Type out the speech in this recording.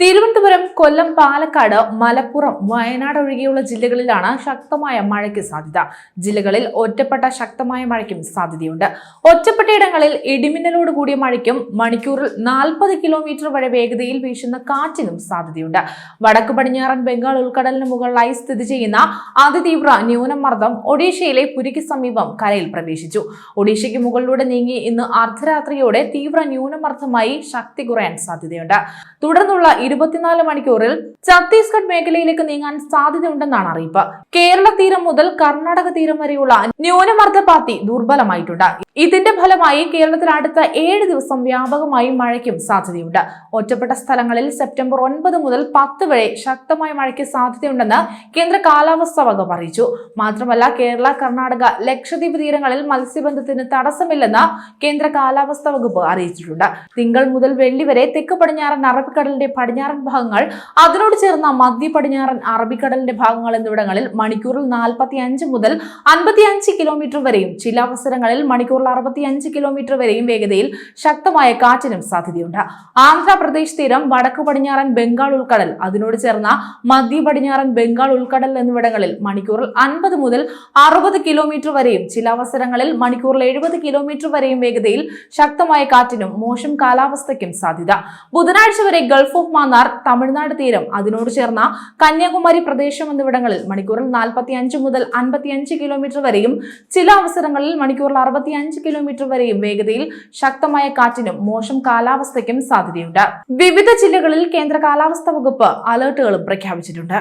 തിരുവനന്തപുരം കൊല്ലം പാലക്കാട് മലപ്പുറം വയനാട് ഒഴികെയുള്ള ജില്ലകളിലാണ് ശക്തമായ മഴയ്ക്ക് സാധ്യത. ജില്ലകളിൽ ഒറ്റപ്പെട്ട ശക്തമായ മഴയ്ക്കും സാധ്യതയുണ്ട്. ഒറ്റപ്പെട്ടയിടങ്ങളിൽ ഇടിമിന്നലോട് കൂടിയ മഴയ്ക്കും മണിക്കൂറിൽ നാൽപ്പത് കിലോമീറ്റർ വരെ വേഗതയിൽ വീശുന്ന കാറ്റിനും സാധ്യതയുണ്ട്. വടക്ക് പടിഞ്ഞാറൻ ബംഗാൾ ഉൾക്കടലിന് മുകളിലായി സ്ഥിതി ചെയ്യുന്ന അതിതീവ്ര ന്യൂനമർദ്ദം ഒഡീഷയിലെ പുരിക്ക് സമീപം കരയിൽ പ്രവേശിച്ചു. ഒഡീഷയ്ക്ക് മുകളിലൂടെ നീങ്ങി ഇന്ന് അർദ്ധരാത്രിയോടെ തീവ്ര ന്യൂനമർദ്ദമായി ശക്തി കുറയാൻ സാധ്യതയുണ്ട്. തുടർന്നുള്ള ഇരുപത്തിനാല് മണിക്കൂറിൽ ഛത്തീസ്ഗഡ് മേഖലയിലേക്ക് നീങ്ങാൻ സാധ്യതയുണ്ടെന്നാണ് അറിയിപ്പ്. കേരള തീരം മുതൽ കർണാടക തീരം വരെയുള്ള ന്യൂനമർദ്ദ പാത്തി ദുർബലമായിട്ടുണ്ട്. ഇതിന്റെ ഫലമായി കേരളത്തിൽ അടുത്ത ഏഴ് ദിവസം വ്യാപകമായി മഴയ്ക്കും സാധ്യതയുണ്ട്. ഒറ്റപ്പെട്ട സ്ഥലങ്ങളിൽ സെപ്റ്റംബർ ഒൻപത് മുതൽ പത്ത് വരെ ശക്തമായ മഴയ്ക്ക് സാധ്യതയുണ്ടെന്ന് കേന്ദ്ര കാലാവസ്ഥാ വകുപ്പ് അറിയിച്ചു. മാത്രമല്ല കേരള കർണാടക ലക്ഷദ്വീപ് തീരങ്ങളിൽ മത്സ്യബന്ധത്തിന് തടസ്സമില്ലെന്ന് കേന്ദ്ര കാലാവസ്ഥാ വകുപ്പ് അറിയിച്ചിട്ടുണ്ട്. തിങ്കൾ മുതൽ വെള്ളി വരെ തെക്ക് പടിഞ്ഞാറൻ അറബിക്കടലിന്റെ പടിഞ്ഞാറൻ ഭാഗങ്ങൾ അതിനോട് ചേർന്ന മധ്യ പടിഞ്ഞാറൻ അറബിക്കടലിന്റെ ഭാഗങ്ങൾ എന്നിവിടങ്ങളിൽ മണിക്കൂറിൽ നാൽപ്പത്തി മുതൽ അൻപത്തി അഞ്ച് കിലോമീറ്റർ വരെയും ചില അവസരങ്ങളിൽ മണിക്കൂറിൽ അറുപത്തി അഞ്ച് കിലോമീറ്റർ വരെയും വേഗതയിൽ ശക്തമായ കാറ്റിനും സാധ്യതയുണ്ട്. ആന്ധ്രാപ്രദേശ് തീരം വടക്ക് പടിഞ്ഞാറൻ ബംഗാൾ ഉൾക്കടൽ അതിനോട് ചേർന്ന മധ്യ പടിഞ്ഞാറൻ ബംഗാൾ ഉൾക്കടൽ എന്നിവിടങ്ങളിൽ മണിക്കൂറിൽ അൻപത് മുതൽ അറുപത് കിലോമീറ്റർ വരെയും ചില അവസരങ്ങളിൽ മണിക്കൂറിൽ എഴുപത് കിലോമീറ്റർ വരെയും വേഗതയിൽ ശക്തമായ കാറ്റിനും മോശം കാലാവസ്ഥയ്ക്കും സാധ്യത. ബുധനാഴ്ച വരെ ഗൾഫ് ഓഫ് മാന്നാർ തമിഴ്നാട് തീരം അതിനോട് ചേർന്ന കന്യാകുമാരി പ്രദേശം എന്നിവിടങ്ങളിൽ മണിക്കൂറിൽ നാൽപ്പത്തി അഞ്ച് മുതൽ അൻപത്തി അഞ്ച് കിലോമീറ്റർ വരെയും ചില അവസരങ്ങളിൽ മണിക്കൂറിൽ അറുപത്തി അഞ്ച് കിലോമീറ്റർ വരെയും വേഗതയിൽ ശക്തമായ കാറ്റിനും മോശം കാലാവസ്ഥയ്ക്കും സാധ്യതയുണ്ട്. വിവിധ ജില്ലകളിൽ കേന്ദ്ര കാലാവസ്ഥാ വകുപ്പ് അലർട്ടുകളും പ്രഖ്യാപിച്ചിട്ടുണ്ട്.